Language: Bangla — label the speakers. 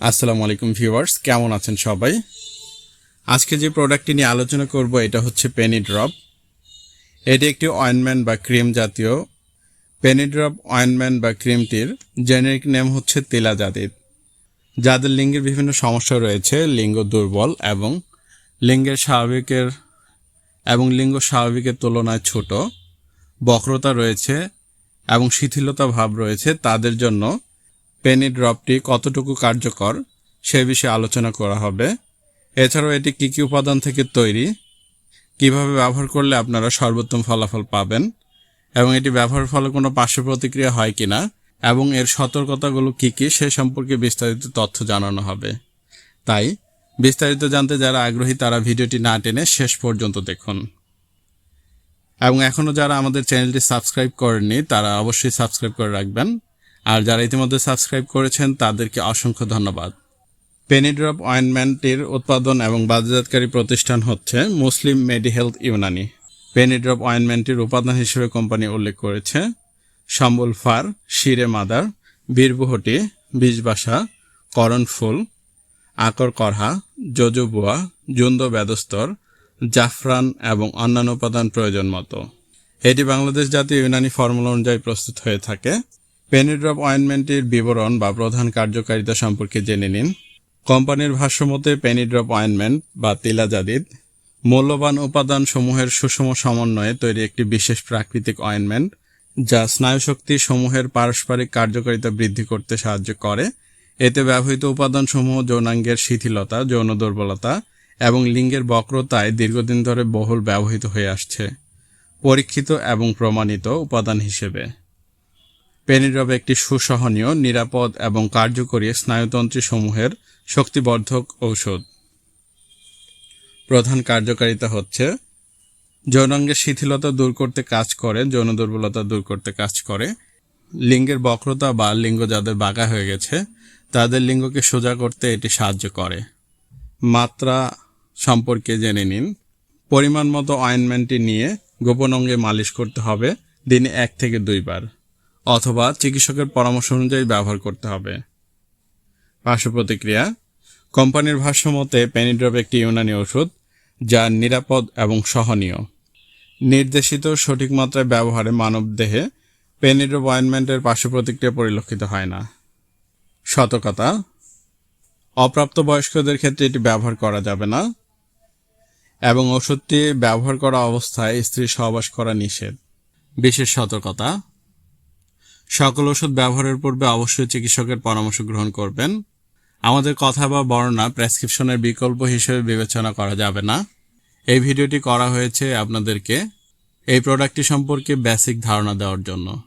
Speaker 1: আসসালামু আলাইকুম ভিউয়ার্স, কেমন আছেন সবাই? আজকে যে প্রোডাক্টটি নিয়ে আলোচনা করব, এটা হচ্ছে পেনি ড্রপ। এটি একটি অয়েনমেন্ট বা ক্রিম জাতীয়। পেনি ড্রপ অয়েনমেন্ট বা ক্রিমটির জেনেরিক নেম হচ্ছে তিলাজাদিদ যাদের লিঙ্গের বিভিন্ন সমস্যা রয়েছে, লিঙ্গ দুর্বল এবং লিঙ্গের স্বাভাবিকের এবং লিঙ্গ স্বাভাবিকের তুলনায় ছোট, বক্রতা রয়েছে এবং শিথিলতা ভাব রয়েছে, তাদের জন্য পেনি ড্রপটি কতটুকু কার্যকর, সে বিষয়ে আলোচনা করা হবে। এছাড়াও এটি কী কী উপাদান থেকে তৈরি, কীভাবে ব্যবহার করলে আপনারা সর্বোত্তম ফলাফল পাবেন, এবং এটি ব্যবহারের ফলে কোনো পার্শ্ব প্রতিক্রিয়া হয় কিনা, এবং এর সতর্কতাগুলো কী কী, সে সম্পর্কে বিস্তারিত তথ্য জানানো হবে। তাই, বিস্তারিত জানতে যারা আগ্রহী, তারা ভিডিওটি না টেনে শেষ পর্যন্ত দেখুন। এবং এখনও যারা আমাদের চ্যানেলটি সাবস্ক্রাইব করেননি, তারা অবশ্যই সাবস্ক্রাইব করে রাখবেন। আর যারা ইতিমধ্যে সাবস্ক্রাইব করেছেন, তাদেরকে অসংখ্য ধন্যবাদ। পেনিড্রপ অয়েনমেন্টের উৎপাদন এবং বাজারজাতকারী প্রতিষ্ঠান হচ্ছে মুসলিম মেডি হেলথ ইউনানি। পেনিড্রপ অয়েনমেন্টের উপাদান হিসেবে কোম্পানি উল্লেখ করেছে, সম্বল ফার, শিরে মাদার, বীরবুহটি বীজবাসা করণফুল আকর করহা জজুবুয়া জুন্দ বেদস্তর, জাফরান এবং অন্যান্য উপাদান প্রয়োজন মতো। এটি বাংলাদেশ জাতীয় ইউনানি ফর্মুলা অনুযায়ী প্রস্তুত হয়ে থাকে। পেনিড্রপ অয়েনমেন্টের বিবরণ বা প্রধান কার্যকারিতা সম্পর্কে জেনে নিন। কোম্পানির ভাষ্যমতে পেনিড্রপ অয়েনমেন্ট বা তিলাজাদিদ মূল্যবান উপাদান সমূহের সুষম সমন্বয়ে তৈরি একটি বিশেষ প্রাকৃতিক অয়েনমেন্ট যা স্নায়ুশক্তি সমূহের পারস্পরিক কার্যকারিতা বৃদ্ধি করতে সাহায্য করে। এতে ব্যবহৃত উপাদানসমূহ যৌনাঙ্গের শিথিলতা, যৌন দুর্বলতা এবং লিঙ্গের বক্রতায় দীর্ঘদিন ধরে বহুল ব্যবহৃত হয়ে আসছে, পরীক্ষিত এবং প্রমাণিত উপাদান হিসেবে। পেনিড্রপ একটি সুসহনীয়, নিরাপদ এবং কার্যকরী স্নায়ুতন্ত্রী সমূহের শক্তিবর্ধক ঔষধ। প্রধান কার্যকারিতা হচ্ছে যৌনাঙ্গের শিথিলতা দূর করতে কাজ করে, যৌন দুর্বলতা দূর করতে কাজ করে। লিঙ্গের বক্রতা বা লিঙ্গ যাদের বাঁকা হয়ে গেছে, তাদের লিঙ্গকে সোজা করতে এটি সাহায্য করে। মাত্রা সম্পর্কে জেনে নিন। পরিমাণ মতো অয়েনমেন্টটি নিয়ে গোপন অঙ্গে মালিশ করতে হবে দিনে এক থেকে দুইবার। অথবা চিকিৎসকের পরামর্শ অনুযায়ী ব্যবহার করতে হবে। পার্শ্ব প্রতিক্রিয়া, কোম্পানির ভাষ্যমতে পেনিড্রপ একটি ইউনানি ওষুধ যা নিরাপদ এবং সহনীয়। নির্দেশিত সঠিক মাত্রায় ব্যবহারে মানবদেহে পেনিড্রপ অয়েনমেন্টের পার্শ্ব প্রতিক্রিয়া পরিলক্ষিত হয় না। সতর্কতা অপ্রাপ্ত বয়স্কদের ক্ষেত্রে এটি ব্যবহার করা যাবে না এবং ওষুধটি ব্যবহার করা অবস্থায় স্ত্রী সহবাস করা নিষেধ। বিশেষ সতর্কতা সকল ওষুধ ব্যবহারের পূর্বে অবশ্যই চিকিৎসকের পরামর্শ গ্রহণ করবেন। আমাদের কথা বা বর্ণনা প্রেসক্রিপশনের বিকল্প হিসেবে বিবেচনা করা যাবে না। এই ভিডিওটি করা হয়েছে আপনাদেরকে এই প্রোডাক্টটি সম্পর্কে বেসিক ধারণা দেওয়ার জন্য।